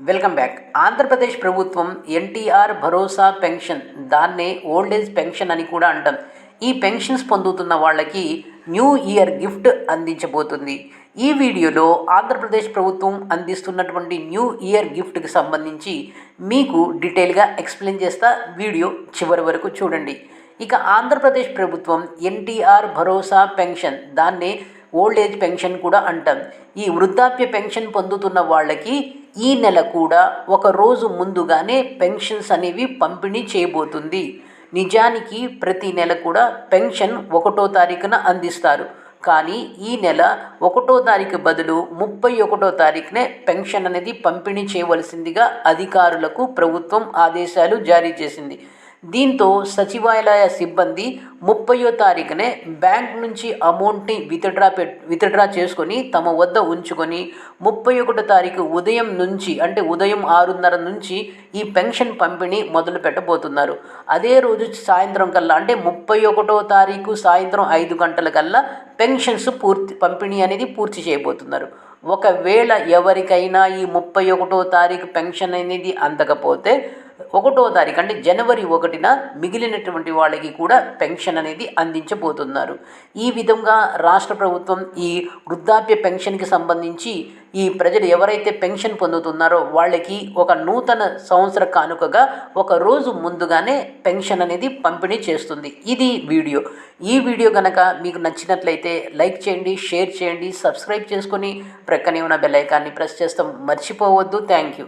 Welcome back. Andhra Pradesh ప్రభుత్వం ఎన్టీఆర్ భరోసా pension దాన్నే old age pension అని కూడా అంటాం. ఈ పెన్షన్స్ పొందుతున్న వాళ్ళకి న్యూ ఇయర్ గిఫ్ట్ అందించబోతుంది. ఈ వీడియోలో ఆంధ్రప్రదేశ్ ప్రభుత్వం అందిస్తున్నటువంటి న్యూ ఇయర్ గిఫ్ట్కి సంబంధించి మీకు డీటెయిల్గా ఎక్స్ప్లెయిన్ చేస్తా వీడియో చివరి వరకు చూడండి. ఇక ఆంధ్రప్రదేశ్ ప్రభుత్వం ఎన్టీఆర్ భరోసా పెన్షన్ దాన్నే ఓల్డ్ ఏజ్ పెన్షన్ కూడా అంటాం. ఈ వృద్ధాప్య పెన్షన్ పొందుతున్న వాళ్ళకి ఈ నెల కూడా ఒక రోజు ముందుగానే పెన్షన్స్ అనేవి పంపిణీ చేయబోతుంది. నిజానికి ప్రతి నెల కూడా పెన్షన్ ఒకటో తారీఖున అందిస్తారు. కానీ ఈ నెల ఒకటో తారీఖు బదులు ముప్పై ఒకటో తారీఖునే పెన్షన్ అనేది పంపిణీ చేయవలసిందిగా అధికారులకు ప్రభుత్వం ఆదేశాలు జారీ చేసింది. దీంతో సచివాలయ సిబ్బంది ముప్పయో తారీఖునే బ్యాంక్ నుంచి అమౌంట్ని విత్డ్రా పెట్ విత్డ్రా చేసుకొని తమ వద్ద ఉంచుకొని ముప్పై ఒకటో తారీఖు ఉదయం నుంచి అంటే ఉదయం ఆరున్నర నుంచి ఈ పెన్షన్ పంపిణీ మొదలు పెట్టబోతున్నారు. అదే రోజు సాయంత్రం కల్లా అంటే ముప్పై ఒకటో తారీఖు సాయంత్రం ఐదు గంటల కల్లా పెన్షన్స్ పూర్తి పంపిణీ అనేది పూర్తి చేయబోతున్నారు. ఒకవేళ ఎవరికైనా ఈ ముప్పై ఒకటో తారీఖు పెన్షన్ అనేది అందకపోతే ఒకటో తారీఖు అంటే జనవరి ఒకటిన మిగిలినటువంటి వాళ్ళకి కూడా పెన్షన్ అనేది అందించబోతున్నారు. ఈ విధంగా రాష్ట్ర ప్రభుత్వం ఈ వృద్ధాప్య పెన్షన్కి సంబంధించి ఈ ప్రజలు ఎవరైతే పెన్షన్ పొందుతున్నారో వాళ్ళకి ఒక నూతన సంవత్సర కానుకగా ఒక రోజు ముందుగానే పెన్షన్ అనేది పంపిణీ చేస్తుంది. ఇది వీడియో. ఈ వీడియో కనుక మీకు నచ్చినట్లయితే లైక్ చేయండి షేర్ చేయండి సబ్స్క్రైబ్ చేసుకొని ప్రక్కనే ఉన్న బెల్ ఐకాన్ని ప్రెస్ చేస్తాం. మర్చిపోవద్దు. Thank you.